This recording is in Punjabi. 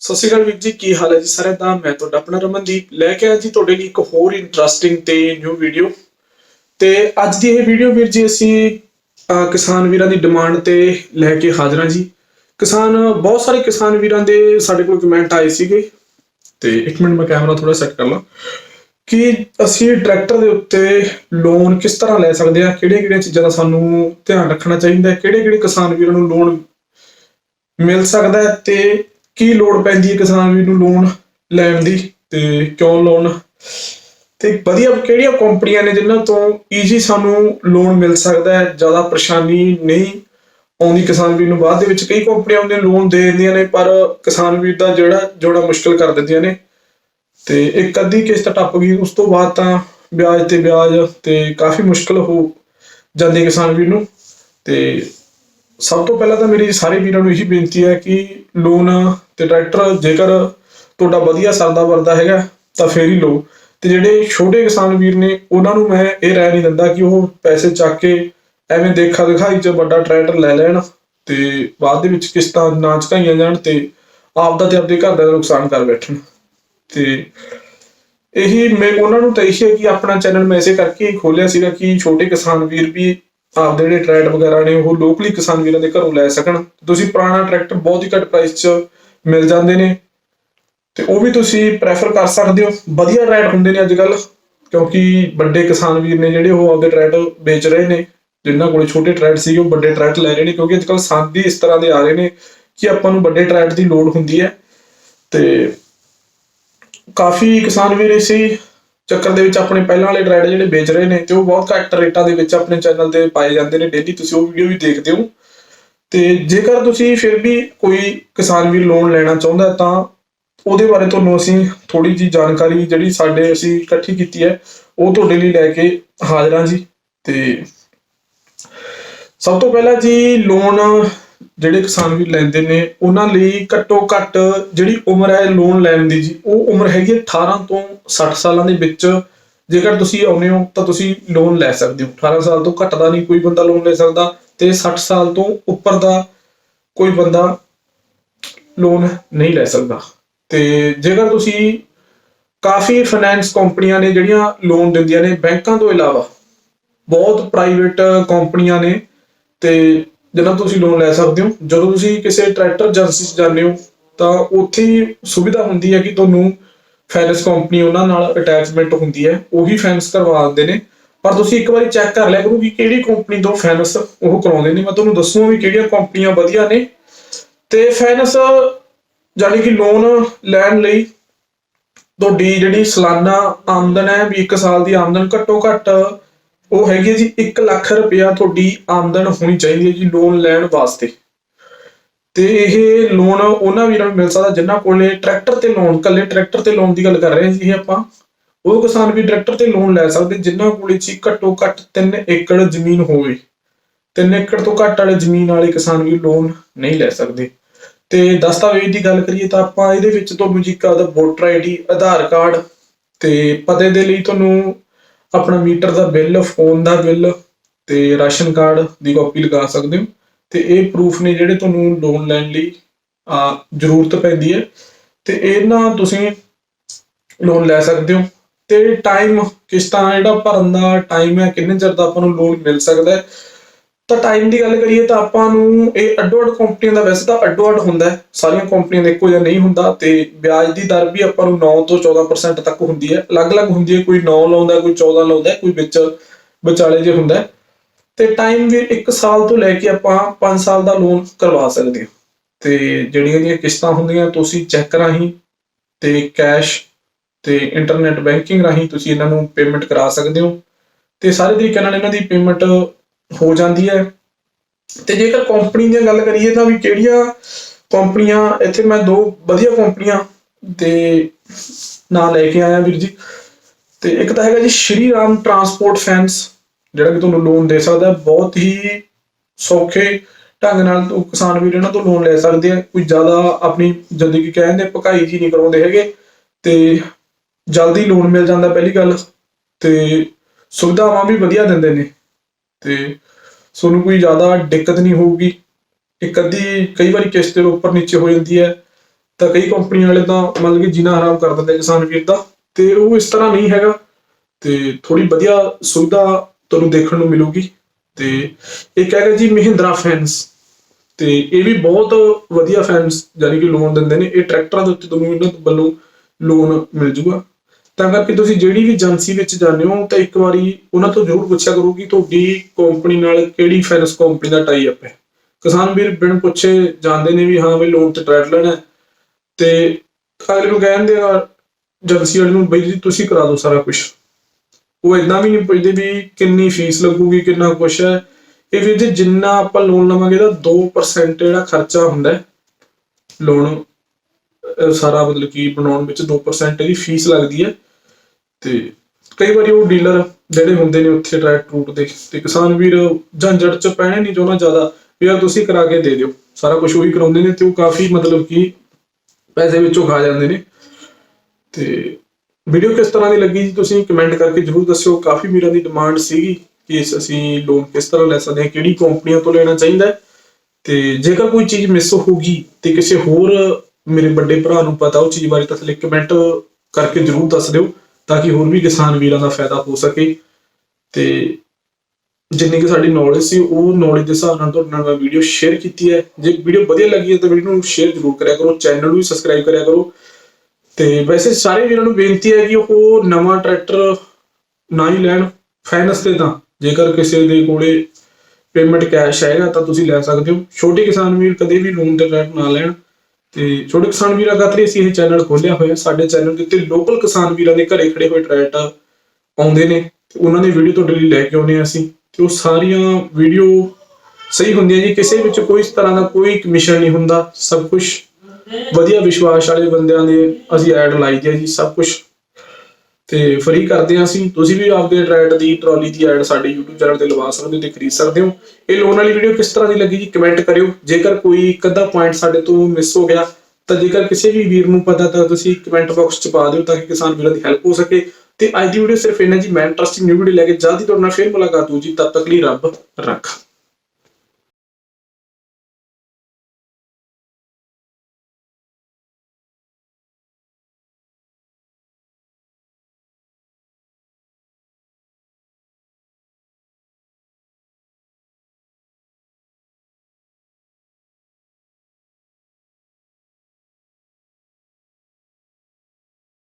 ਸਤਿ ਸ਼੍ਰੀ ਅਕਾਲ ਵੀਰ ਜੀ, ਕੀ ਹਾਲ ਹੈ ਜੀ ਸਾਰਿਆਂ ਦਾ? ਮੈਂ ਤੁਹਾਡਾ ਆਪਣਾ ਰਮਨਦੀਪ। ਲੈ ਕੇ ਆਇਆ ਜੀ ਤੁਹਾਡੇ ਲਈ ਇੱਕ ਹੋਰ ਇੰਟਰਸਟਿੰਗ ਤੇ ਨਿਊ ਵੀਡੀਓ ਤੇ ਅੱਜ ਦੀ ਇਹ ਵੀਡੀਓ ਵੀਰ ਜੀ ਅਸੀਂ ਕਿਸਾਨ ਵੀਰਾਂ ਦੀ ਡਿਮਾਂਡ ਤੇ ਲੈ ਕੇ ਹਾਜ਼ਰ ਜੀ। ਕਿਸਾਨ, ਬਹੁਤ ਸਾਰੇ ਕਿਸਾਨ ਵੀਰਾਂ ਦੇ ਸਾਡੇ ਕੋਲ ਕਮੈਂਟ ਆਏ ਸੀਗੇ। ਤੇ ਇੱਕ ਮਿੰਟ ਮੈਂ ਕੈਮਰਾ ਥੋੜਾ ਸੈੱਟ ਕਰ ਲਾਂ। ਕਿ ਅਸੀਂ ਟਰੈਕਟਰ ਦੇ ਉੱਤੇ ਲੋਨ ਕਿਸ ਤਰ੍ਹਾਂ ਲੈ ਸਕਦੇ ਹਾਂ? ਕਿਹੜੀਆਂ ਕਿਹੜੀਆਂ ਚੀਜ਼ਾਂ ਦਾ ਸਾਨੂੰ ਧਿਆਨ ਰੱਖਣਾ ਚਾਹੀਦਾ ਹੈ? ਕਿਹੜੇ ਕਿਹੜੇ ਕਿਸਾਨ ਵੀਰਾਂ ਨੂੰ ਲੋਨ ਮਿਲ ਸਕਦਾ ਹੈ? ਤੇ ਕੀ ਲੋੜ ਪੈਂਦੀ ਹੈ ਕਿਸਾਨ ਵੀਰ ਨੂੰ ਲੋਨ ਲੈਣ ਦੀ ਤੇ ਕਿਉਂ ਲੋਨ ਤੇ ਵਧੀਆ ਕਿਹੜੀਆਂ ਕੰਪਨੀਆਂ ਨੇ ਜਿਨ੍ਹਾਂ ਤੋਂ ਈਜ਼ੀ ਸਾਨੂੰ ਲੋਨ ਮਿਲ ਸਕਦਾ ਹੈ? ਜ਼ਿਆਦਾ ਪਰੇਸ਼ਾਨੀ ਨਹੀਂ ਆਉਂਦੀ ਕਿਸਾਨ ਵੀਰ ਨੂੰ। ਬਾਅਦ ਦੇ ਵਿੱਚ ਕਈ ਕੰਪਨੀਆਂ ਹੁੰਦੀਆਂ ਲੋਨ ਦੇ ਦਿੰਦੀਆਂ ਨੇ, ਪਰ ਕਿਸਾਨ ਵੀਰ ਦਾ ਜਿਹੜਾ ਜੋੜਾ ਮੁਸ਼ਕਲ ਕਰ ਦਿੰਦੀਆਂ ਨੇ। ਤੇ ਇੱਕ ਅੱਧੀ ਕਿਸ਼ਤ ਟੱਪ ਗਈ, ਉਸ ਤੋਂ ਬਾਅਦ ਤਾਂ ਵਿਆਜ ਤੇ ਵਿਆਜ ਤੇ ਕਾਫੀ ਮੁਸ਼ਕਲ ਹੋ ਜਾਂਦੀ ਕਿਸਾਨ ਵੀਰ ਨੂੰ। ਤੇ ਸਭ ਤੋਂ ਪਹਿਲਾਂ ਤਾਂ ਮੇਰੀ ਸਾਰੇ ਵੀਰਾਂ ਨੂੰ ਇਹੀ ਬੇਨਤੀ ਹੈ ਕਿ ਲੋਨ ਤੇ ਟਰੈਕਟਰ ਜੇਕਰ ਤੁਹਾਡਾ ਵਧੀਆ ਸਰਦਾ ਵਰਦਾ ਹੈਗਾ, ਤਾਂ ਫੇਰ ਹੀ ਲਓ। ਤੇ ਜਿਹੜੇ ਛੋਟੇ ਕਿਸਾਨ ਵੀਰ ਨੇ, ਉਹਨਾਂ ਨੂੰ ਮੈਂ ਇਹ ਰਾਏ ਨਹੀਂ ਦਿੰਦਾ ਕਿ ਉਹ ਪੈਸੇ ਚੱਕ ਕੇ ਐਵੇਂ ਦੇਖਾ ਦਿਖਾਈ ਚ ਵੱਡਾ ਟਰੈਕਟਰ ਲੈ ਲੈਣ ਤੇ ਬਾਅਦ ਦੇ ਵਿੱਚ ਕਿਸ਼ਤਾਂ ਨਾ ਚੁਕਾਈਆਂ ਜਾਣ ਤੇ ਆਪ ਦਾ ਤੇ ਆਪਦੇ ਘਰ ਦਾ ਨੁਕਸਾਨ ਕਰ ਬੈਠਣ। ਤੇ ਇਹੀ ਮੈਂ, ਉਹਨਾਂ ਨੂੰ ਤਾਂ ਇਹੀ ਹੈ ਕਿ ਆਪਣਾ ਚੈਨਲ ਮੈਂ ਇਸੇ ਕਰਕੇ ਹੀ ਖੋਲਿਆ ਸੀਗਾ ਕਿ ਛੋਟੇ ਕਿਸਾਨ ਵੀਰ ਵੀ ਆਪਦੇ ਜਿਹੜੇ ਟਰੈਕਟਰ ਵਗੈਰਾ ਨੇ, ਉਹ ਲੋਕਲੀ ਕਿਸਾਨ ਵੀਰਾਂ ਦੇ ਘਰੋਂ ਲੈ ਸਕਣ। ਤੁਸੀਂ ਪੁਰਾਣਾ ਟਰੈਕਟਰ ਬਹੁਤ ਹੀ ਘੱਟ ਪ੍ਰਾਈਸ 'ਚ ਮਿਲ ਜਾਂਦੇ ਨੇ। ਤੇ ਉਹ ਵੀ ਤੁਸੀਂ ਪ੍ਰੈਫਰ ਕਰ ਸਕਦੇ ਹੋ। ਵਧੀਆ ਟਰੈਡ ਹੁੰਦੇ ਨੇ ਅੱਜ ਕੱਲ ਕਿਉਂਕਿ ਵੱਡੇ ਕਿਸਾਨ ਵੀਰ ਨੇ ਜਿਹੜੇ ਉਹ ਆਪਦੇ ਟਰੈਟ ਵੇਚ ਰਹੇ ਨੇ। ਜਿਨ੍ਹਾਂ ਕੋਲ ਛੋਟੇ ਟਰੈਟ ਸੀ ਉਹ ਵੱਡੇ ਟਰੈਡ ਲੈ ਰਹੇ ਨੇ, ਕਿਉਂਕਿ ਅੱਜ ਕੱਲ ਸੰਦ ਹੀ ਇਸ ਤਰ੍ਹਾਂ ਦੇ ਆ ਰਹੇ ਨੇ ਕਿ ਆਪਾਂ ਨੂੰ ਵੱਡੇ ਟਰੈਟ ਦੀ ਲੋੜ ਹੁੰਦੀ ਹੈ। ਤੇ ਕਾਫੀ ਕਿਸਾਨ ਵੀਰ ਇਸੇ ਚੱਕਰ ਦੇ ਵਿੱਚ ਆਪਣੇ ਪਹਿਲਾਂ ਵਾਲੇ ਟਰੈਡ ਜਿਹੜੇ ਵੇਚ ਰਹੇ ਨੇ, ਤੇ ਉਹ ਬਹੁਤ ਘੱਟ ਰੇਟਾਂ ਦੇ ਵਿੱਚ ਆਪਣੇ ਚੈਨਲ ਤੇ ਪਾਏ ਜਾਂਦੇ ਨੇ। ਡੇਲੀ ਤੁਸੀਂ ਉਹ ਵੀਡੀਓ ਵੀ ਦੇਖਦੇ ਹੋ। ਤੇ ਜੇਕਰ ਤੁਸੀਂ ਫਿਰ ਵੀ ਕੋਈ ਕਿਸਾਨ ਵੀਰ ਲੋਨ ਲੈਣਾ ਚਾਹੁੰਦਾ ਤਾਂ ਉਹਦੇ ਬਾਰੇ ਤੁਹਾਨੂੰ ਅਸੀਂ ਥੋੜੀ ਜੀ ਜਾਣਕਾਰੀ ਜਿਹੜੀ ਸਾਡੇ ਅਸੀਂ ਇਕੱਠੀ ਕੀਤੀ ਹੈ, ਉਹ ਤੁਹਾਡੇ ਲਈ ਲੈ ਕੇ ਹਾਜ਼ਰ ਹਾਂ ਜੀ। ਤੇ ਸਭ ਤੋਂ ਪਹਿਲਾਂ ਜੀ ਲੋਨ ਜਿਹੜੇ ਕਿਸਾਨ ਵੀਰ ਲੈਂਦੇ ਨੇ, ਉਹਨਾਂ ਲਈ ਘੱਟੋ ਘੱਟ ਜਿਹੜੀ ਉਮਰ ਹੈ ਲੋਨ ਲੈਣ ਦੀ ਜੀ, ਉਹ ਉਮਰ ਹੈਗੀ ਹੈ 18 ਤੋਂ 60 ਸਾਲਾਂ ਦੇ ਵਿੱਚ। ਜੇਕਰ ਤੁਸੀਂ ਆਉਂਦੇ ਹੋ ਤਾਂ ਤੁਸੀਂ ਲੋਨ ਲੈ ਸਕਦੇ ਹੋ। 18 ਸਾਲ ਤੋਂ ਘੱਟ ਦਾ ਨਹੀਂ, ਕੋਈ ਬੰਦਾ ਲੋਨ ਲੈ ਸਕਦਾ। ਤੇ 60 ਸਾਲ ਤੋਂ ਉੱਪਰ ਦਾ ਕੋਈ ਬੰਦਾ ਲੋਨ ਨਹੀਂ ਲੈ ਸਕਦਾ। ਤੇ ਜੇਕਰ ਤੁਸੀਂ ਕਾਫੀ ਫਾਈਨੈਂਸ ਕੰਪਨੀਆਂ ਨੇ ਜਿਹੜੀਆਂ ਲੋਨ ਦਿੰਦੀਆਂ ਨੇ, ਬੈਂਕਾਂ ਤੋਂ ਇਲਾਵਾ ਬਹੁਤ ਪ੍ਰਾਈਵੇਟ ਕੰਪਨੀਆਂ ਨੇ, ਤੇ ਜਿਹਨਾਂ ਤੋਂ ਤੁਸੀਂ ਲੋਨ ਲੈ ਸਕਦੇ ਹੋ, ਜਦੋਂ ਤੁਸੀਂ ਕਿਸੇ ਟਰੈਕਟਰ ਏਜੰਸੀ 'ਚ ਜਾਂਦੇ ਹੋ, ਤਾਂ ਉੱਥੇ ਸੁਵਿਧਾ ਹੁੰਦੀ ਹੈ ਕਿ ਤੁਹਾਨੂੰ ਫਾਈਨੈਂਸ ਕੰਪਨੀ ਉਹਨਾਂ ਨਾਲ ਅਟੈਚਮੈਂਟ ਹੁੰਦੀ ਹੈ, ਉਹੀ ਫਾਈਨੈਂਸ ਕਰਵਾ ਦਿੰਦੇ ਨੇ। ਪਰ ਤੁਸੀਂ ਇੱਕ ਵਾਰੀ ਚੈੱਕ ਕਰ ਲਿਆ ਕਰੋ ਕਿ ਕਿਹੜੀ ਕੰਪਨੀ ਤੋਂ ਫਾਈਨੈਂਸ ਉਹ ਕਰਾਉਂਦੇ ਨੇ? ਮੈਂ ਤੁਹਾਨੂੰ ਦੱਸੂਗਾ ਵੀ ਕਿਹੜੀਆਂ ਕੰਪਨੀਆਂ ਵਧੀਆ ਨੇ। ਤੇ ਫਾਈਨੈਂਸ ਜਾਨੀ ਕਿ ਲੋਨ ਲੈਣ ਲਈ ਤੁਹਾਡੀ ਜਿਹੜੀ ਸਾਲਾਨਾ ਆਮਦਨ ਹੈ ਵੀ 1 ਸਾਲ ਦੀ ਆਮਦਨ ਘੱਟੋ ਘੱਟ ਉਹ ਹੈਗੀ ਹੈ ਜੀ 1 ਲੱਖ ਰੁਪਇਆ ਤੁਹਾਡੀ ਆਮਦਨ ਹੋਣੀ ਚਾਹੀਦੀ ਹੈ ਜੀ ਲੋਨ ਲੈਣ ਵਾਸਤੇ। ਤੇ ਇਹ ਲੋਨ ਉਹਨਾਂ ਵੀਰਾਂ ਨੂੰ ਮਿਲ ਸਕਦਾ ਜਿਨ੍ਹਾਂ ਕੋਲੇ ਟਰੈਕਟਰ ਤੇ ਲੋਨ ਕੱਲੇ ਟਰੈਕਟਰ ਤੇ ਲੋਨ ਦੀ ਗੱਲ ਕਰ ਰਹੇ ਸੀ ਆਪਾਂ। ਉਹ ਕਿਸਾਨ ਵੀ ਟਰੈਕਟਰ ਤੇ ਲੋਨ ਲੈ ਸਕਦੇ ਜਿਨ੍ਹਾਂ ਕੋਲ ਜੀ ਘੱਟੋ ਘੱਟ 3 ਏਕੜ ਜ਼ਮੀਨ ਹੋਵੇ। 3 ਏਕੜ ਤੋਂ ਘੱਟ ਵਾਲੇ ਜ਼ਮੀਨ ਵਾਲੇ ਕਿਸਾਨ ਵੀ ਲੋਨ ਨਹੀਂ ਲੈ ਸਕਦੇ। ਤੇ ਦਸਤਾਵੇਜ਼ ਦੀ ਗੱਲ ਕਰੀਏ ਤਾਂ ਆਪਾਂ ਇਹਦੇ ਵਿੱਚ ਤੁਹਾਨੂੰ ਜੀ ਕਦ ਵੋਟਰ ਆਈਡੀ ਆਧਾਰ ਕਾਰਡ ਤੇ ਪਤੇ ਦੇ ਲਈ ਤੁਹਾਨੂੰ ਆਪਣਾ ਮੀਟਰ ਦਾ ਬਿੱਲ ਫੋਨ ਦਾ ਬਿੱਲ ਤੇ ਰਾਸ਼ਨ ਕਾਰਡ ਦੀ ਕਾਪੀ ਲਗਾ ਸਕਦੇ ਹੋ। ਤੇ ਇਹ ਪ੍ਰੂਫ ਨੇ ਜਿਹੜੇ ਤੁਹਾਨੂੰ ਲੋਨ ਲੈਣ ਲਈ ਆ ਜ਼ਰੂਰਤ ਪੈਂਦੀ ਹੈ। ਤੇ ਇਹਨਾਂ ਤੁਸੀਂ ਲੋਨ ਲੈ ਸਕਦੇ ਹੋ। ਤੇ ਟਾਈਮ ਕਿਸ਼ਤਾਂ ਜਿਹੜਾ ਭਰਨ ਦਾ ਟਾਈਮ ਹੈ, ਕਿੰਨੇ ਚਿਰ ਦਾ ਆਪਾਂ ਨੂੰ ਲੋਨ ਮਿਲ ਸਕਦਾ ਹੈ। ਤਾਂ ਟਾਈਮ ਦੀ ਗੱਲ ਕਰੀਏ ਤਾਂ ਆਪਾਂ ਨੂੰ ਇਹ ਅੱਡੋ ਅੱਡ ਕੰਪਨੀਆਂ ਦਾ ਵੈਸੇ ਤਾਂ ਅੱਡੋ ਅੱਡ ਹੁੰਦਾ ਸਾਰੀਆਂ ਕੰਪਨੀਆਂ ਦਾ ਇੱਕੋ ਜਿਹਾ ਨਹੀਂ ਹੁੰਦਾ ਤੇ ਵਿਆਜ ਦੀ ਦਰ ਵੀ ਆਪਾਂ ਨੂੰ 9 ਤੋਂ 14% ਤੱਕ ਹੁੰਦੀ ਹੈ। ਅਲੱਗ-ਅਲੱਗ ਹੁੰਦੀ ਹੈ, ਕੋਈ 9 ਲਾਉਂਦਾ, ਕੋਈ 14 ਲਾਉਂਦਾ, ਕੋਈ ਵਿੱਚ ਵਿਚਾਲੇ ਜੇ ਹੁੰਦਾ ਹੈ। ਤੇ ਟਾਈਮ ਵੀ 1 ਸਾਲ ਤੋਂ ਲੈ ਕੇ ਆਪਾਂ 5 ਸਾਲ ਦਾ ਲੋਨ ਕਰਵਾ ਸਕਦੇ ਹਾਂ। ਤੇ ਜਿਹੜੀਆਂ ਦੀਆਂ ਕਿਸ਼ਤਾਂ ਹੁੰਦੀਆਂ, ਤੁਸੀਂ ਚੈੱਕ ਰਾਹੀਂ ਤੇ ਕੈਸ਼ ਤੇ ਇੰਟਰਨੈਟ ਬੈਂਕਿੰਗ ਰਾਹੀਂ ਤੁਸੀਂ ਇਹਨਾਂ ਨੂੰ ਪੇਮੈਂਟ ਕਰਾ ਸਕਦੇ ਹੋ। ਤੇ ਸਾਰੇ ਤਰੀਕੇ ਨਾਲ ਇਹਨਾਂ ਦੀ ਪੇਮੈਂਟ ਹੋ ਜਾਂਦੀ ਹੈ। ਤੇ ਜੇਕਰ ਕੰਪਨੀ ਦੀ ਗੱਲ ਕਰੀਏ ਤਾਂ ਵੀ ਕਿਹੜੀਆਂ ਕੰਪਨੀਆਂ ਇੱਥੇ ਮੈਂ ਦੋ ਵਧੀਆ ਕੰਪਨੀਆਂ ਦੇ ਨਾਂ ਲੈ ਕੇ ਆਇਆ ਵੀਰ ਜੀ। ਤੇ ਇੱਕ ਤਾਂ ਹੈਗਾ ਜੀ ਸ਼੍ਰੀ ਰਾਮ ਟਰਾਂਸਪੋਰਟ ਫਾਈਨੈਂਸ ਜਿਹੜਾ ਕਿ ਤੁਹਾਨੂੰ ਲੋਨ ਦੇ ਸਕਦਾ ਬਹੁਤ ਹੀ ਸੌਖੇ ਢੰਗ ਨਾਲ ਕਿਸਾਨ ਵੀਰ ਇਹਨਾਂ ਤੋਂ ਲੋਨ ਲੈ ਸਕਦੇ ਆ। ਕੋਈ ਜ਼ਿਆਦਾ ਆਪਣੀ ਜ਼ਿੰਦਗੀ ਕਹਿੰਦੇ ਭਕਾਈ ਜੀ ਨਹੀਂ ਕਰਾਉਂਦੇ ਹੈਗੇ। ਤੇ ਜਲਦੀ ਲੋਨ ਮਿਲ ਜਾਂਦਾ ਪਹਿਲੀ ਗੱਲ, ਤੇ ਸੁਵਿਧਾਵਾਂ ਵੀ ਵਧੀਆ ਦਿੰਦੇ ਨੇ। ਤੇ ਤੁਹਾਨੂੰ ਕੋਈ ਜ਼ਿਆਦਾ ਦਿੱਕਤ ਨਹੀਂ ਹੋਊਗੀ। ਇੱਕ ਅੱਧੀ, ਕਈ ਵਾਰੀ ਕਿਸ਼ਤ ਦੇ ਉੱਪਰ ਨੀਚੇ ਹੋ ਜਾਂਦੀ ਹੈ। ਤਾਂ ਕਈ ਕੰਪਨੀਆਂ ਵਾਲੇ ਤਾਂ ਮਤਲਬ ਕਿ ਜੀਣਾ ਹਰਾਮ ਕਰ ਦਿੰਦੇ ਕਿਸਾਨ ਵੀਰ ਦਾ। ਤੇ ਉਹ ਇਸ ਤਰ੍ਹਾਂ ਨਹੀਂ ਹੈਗਾ। ਤੇ ਥੋੜੀ ਵਧੀਆ ਸੁਵਿਧਾ ਤੁਹਾਨੂੰ ਦੇਖਣ ਨੂੰ ਮਿਲੂਗੀ। ਤੇ ਇੱਕ ਹੈਗਾ ਜੀ ਮਹਿੰਦਰਾ ਫੈਨਸ। ਤੇ ਇਹ ਵੀ ਬਹੁਤ ਵਧੀਆ ਫੈਨਸ ਯਾਨੀ ਕਿ ਲੋਨ ਦਿੰਦੇ ਨੇ। ਇਹ ਟਰੈਕਟਰਾਂ ਦੇ ਉੱਤੇ ਤੁਹਾਨੂੰ ਇਹਨਾਂ ਵੱਲੋਂ ਲੋਨ ਮਿਲ ਜੂਗਾ। ਤਾਂ ਕਰਕੇ ਤੁਸੀਂ ਜਿਹੜੀ ਵੀ ਏਜੰਸੀ ਵਿੱਚ ਜਾਂਦੇ ਹੋ, ਤਾਂ ਇੱਕ ਵਾਰੀ ਉਹਨਾਂ ਤੋਂ ਜ਼ਰੂਰ ਪੁੱਛਿਆ ਕਰੋ ਕਿ ਤੁਹਾਡੀ ਕੰਪਨੀ ਨਾਲ ਕਿਹੜੀ ਫਾਈਨੈਂਸ ਕੰਪਨੀ ਦਾ ਟਾਈ ਅਪ ਹੈ। ਕਿਸਾਨ ਵੀਰ ਬਿਨ ਪੁੱਛੇ ਜਾਂਦੇ ਨੇ ਵੀ ਹਾਂ ਵੀ ਲੋਨ ਤੇ ਟਰੈਕਟਰ ਲੈਣਾ ਤੇ ਅਗਲੇ ਨੂੰ ਕਹਿੰਦੇ ਆ, ਏਜੰਸੀ ਵਾਲੇ ਨੂੰ, ਬਈ ਜੀ, ਤੁਸੀਂ ਕਰਾ ਦਿਓ ਸਾਰਾ ਕੁਝ ਉਹ ਇਦਾਂ ਵੀ ਨਹੀਂ ਪੁੱਛਦੇ ਵੀ ਕਿੰਨੀ ਫੀਸ ਲੱਗੂਗੀ, ਕਿੰਨਾ ਕੁਛ ਹੈ। ਇਹ ਵੀ ਜੇ, ਜਿੰਨਾ ਆਪਾਂ ਲੋਨ ਲਵਾਂਗੇ ਤਾਂ 2% ਜਿਹੜਾ ਖਰਚਾ ਹੁੰਦਾ ਲੋਨ ਸਾਰਾ ਮਤਲਬ ਕਿ ਬਣਾਉਣ ਵਿੱਚ 2% ਇਹਦੀ ਫੀਸ ਲੱਗਦੀ ਹੈ। ਤੇ ਕਈ ਵਾਰੀ ਉਹ ਡੀਲਰ ਜਿਹੜੇ ਹੁੰਦੇ ਨੇ ਉੱਥੇ ਟਰੈਕ ਰੂਟ ਦੇ ਤੇ ਕਿਸਾਨ ਵੀਰ ਝੰਜਟ ਚ ਪੈਣੇ ਨਹੀਂ ਚਾਹੁੰਦਾ ਜ਼ਿਆਦਾ ਵੀ ਯਾਰ ਤੁਸੀਂ ਕਰਾ ਕੇ ਦੇ ਦਿਓ। ਸਾਰਾ ਕੁਝ ਉਹੀ ਕਰਾਉਂਦੇ ਨੇ ਤੇ ਉਹ ਕਾਫੀ ਮਤਲਬ ਕਿ ਪੈਸੇ ਵਿੱਚੋਂ ਖਾ ਜਾਂਦੇ ਨੇ। ਤੇ ਵੀਡੀਓ ਕਿਸ ਤਰ੍ਹਾਂ ਦੀ ਲੱਗੀ ਜੀ ਤੁਸੀਂ ਕਮੈਂਟ ਕਰਕੇ ਜਰੂਰ ਦੱਸਿਓ। ਕਾਫੀ ਵੀਰਾਂ ਦੀ ਡਿਮਾਂਡ ਸੀਗੀ ਕਿ ਅਸੀਂ ਲੋਨ ਕਿਸ ਤਰ੍ਹਾਂ ਲੈ ਸਕਦੇ ਹਾਂ, ਕਿਹੜੀ ਕੰਪਨੀਆਂ ਤੋਂ ਲੈਣਾ ਚਾਹੀਦਾ ਤੇ ਜੇਕਰ ਕੋਈ ਚੀਜ਼ ਮਿਸ ਹੋ ਗਈ ਤੇ ਕਿਸੇ ਹੋਰ ਮੇਰੇ ਵੱਡੇ ਭਰਾ ਨੂੰ ਪਤਾ, ਉਹ ਚੀਜ਼ ਬਾਰੇ ਤਾਂ ਥੱਲੇ ਕਮੈਂਟ ਕਰਕੇ ਜਰੂਰ ਦੱਸ ਦਿਓ। ਤਾਂ ਕਿ ਹੋਰ ਵੀ ਕਿਸਾਨ ਵੀਰਾਂ ਦਾ ਫਾਇਦਾ ਹੋ ਸਕੇ। ਤੇ ਜਿੰਨੀ ਕਿ ਸਾਡੀ ਨੌਲੇਜ ਸੀ, ਉਹ ਨੌਲੇਜ ਦੇ ਹਿਸਾਬ ਨਾਲ ਤੁਹਾਡੇ ਨਾਲ ਮੈਂ ਵੀਡੀਓ ਸ਼ੇਅਰ ਕੀਤੀ ਹੈ। ਜੇ ਵੀਡੀਓ ਵਧੀਆ ਲੱਗੀ ਹੈ ਤਾਂ ਵੀਡੀਓ ਨੂੰ ਸ਼ੇਅਰ ਜ਼ਰੂਰ ਕਰਿਆ ਕਰੋ ਚੈਨਲ ਨੂੰ ਵੀ ਸਬਸਕ੍ਰਾਈਬ ਕਰਿਆ ਕਰੋ। ਤੇ ਵੈਸੇ ਸਾਰੇ ਵੀਰਾਂ ਨੂੰ ਬੇਨਤੀ ਹੈ ਕਿ ਉਹ ਨਵਾਂ ਟਰੈਕਟਰ ਨਾ ਹੀ ਲੈਣ ਫਾਈਨੈਂਸ ਤੇ ਤਾਂ। ਜੇਕਰ ਕਿਸੇ ਦੇ ਕੋਲੇ ਪੇਮੈਂਟ ਕੈਸ਼ ਹੈਗਾ ਤਾਂ ਤੁਸੀਂ ਲੈ ਸਕਦੇ ਹੋ। ਛੋਟੇ ਕਿਸਾਨ ਵੀਰ ਕਦੇ ਵੀ ਲੋਨ ਤੇ ਟਰੈਕਟਰ ਨਾ ਲੈਣ। ਤੇ ਛੋਟੇ ਕਿਸਾਨ ਵੀਰਾਂ ਖਾਤਰ ਅਸੀਂ ਇਹ ਚੈਨਲ ਖੋਲਿਆ ਹੋਇਆ, ਸਾਡੇ ਚੈਨਲ ਦੇ ਉੱਤੇ ਲੋਕਲ ਕਿਸਾਨ ਵੀਰਾਂ ਦੇ ਘਰੇ ਖੜੇ ਹੋਏ ਟਰੈਕਟਰ ਆਉਂਦੇ ਨੇ ਤੇ ਉਹਨਾਂ ਦੀ ਵੀਡੀਓ ਤੁਹਾਡੇ ਲਈ ਲੈ ਕੇ ਆਉਂਦੇ ਹਾਂ ਅਸੀਂ ਤੇ ਉਹ ਸਾਰੀਆਂ ਵੀਡੀਓ ਸਹੀ ਹੁੰਦੀਆਂ ਜੀ, ਕਿਸੇ ਵਿੱਚ ਕੋਈ ਤਰ੍ਹਾਂ ਦਾ ਕੋਈ ਕਮਿਸ਼ਨ ਨਹੀਂ ਹੁੰਦਾ, ਸਭ ਕੁਝ ਵਧੀਆ ਵਿਸ਼ਵਾਸ ਵਾਲੇ ਬੰਦਿਆਂ ਦੇ ਅਸੀਂ ਐਡ ਲਾਈ ਦੀ ਜੀ, ਸਭ ਕੁਝ ਤੇ ਫ੍ਰੀ ਕਰਦੇ ਹਾਂ ਅਸੀਂ। ਤੁਸੀਂ ਵੀ ਆਪਦੇ ਟਰੈਡ ਦੀ ਟਰਾਲੀ ਦੀ ਐਡ ਸਾਡੇ YouTube ਚੈਨਲ ਤੇ ਲਵਾ ਸਕਦੇ ਹੋ ਤੇ ਖਰੀਦ ਸਕਦੇ ਹੋ। ਇਹ ਲੋਨ ਵਾਲੀ ਵੀਡੀਓ ਕਿਸ ਤਰ੍ਹਾਂ ਦੀ ਲੱਗੀ ਜੀ? ਕਮੈਂਟ ਕਰਿਓ। ਜੇਕਰ ਕੋਈ ਇੱਕ ਅੱਧਾ ਪੁਆਇੰਟ ਸਾਡੇ ਤੋਂ ਮਿਸ ਹੋ ਗਿਆ, ਤਾਂ ਜੇਕਰ ਕਿਸੇ ਵੀ ਵੀਰ ਨੂੰ ਪਤਾ ਤਾਂ ਤੁਸੀਂ ਕਮੈਂਟ ਬਾਕਸ 'ਚ ਪਾ ਦਿਓ ਤਾਂ ਕਿ ਕਿਸਾਨ ਵੀਰਾਂ ਦੀ ਹੈਲਪ ਹੋ ਸਕੇ। ਤੇ ਅੱਜ ਦੀ ਵੀਡੀਓ ਸਿਰਫ ਇੰਨਾ ਜੀ। ਮੈਂ ਇੰਟਰਸਟਿੰਗ ਨਿਊ ਵੀਡੀਓ ਲੈ ਕੇ ਜਲਦੀ ਤੁਹਾਡੇ ਨਾਲ ਫੇਰ ਮੁਲਾਕਾਤ ਹੋ ਜੀ। ਤਦ ਤੱਕ ਲਈ ਰੱਬ ਰੱਖਾ।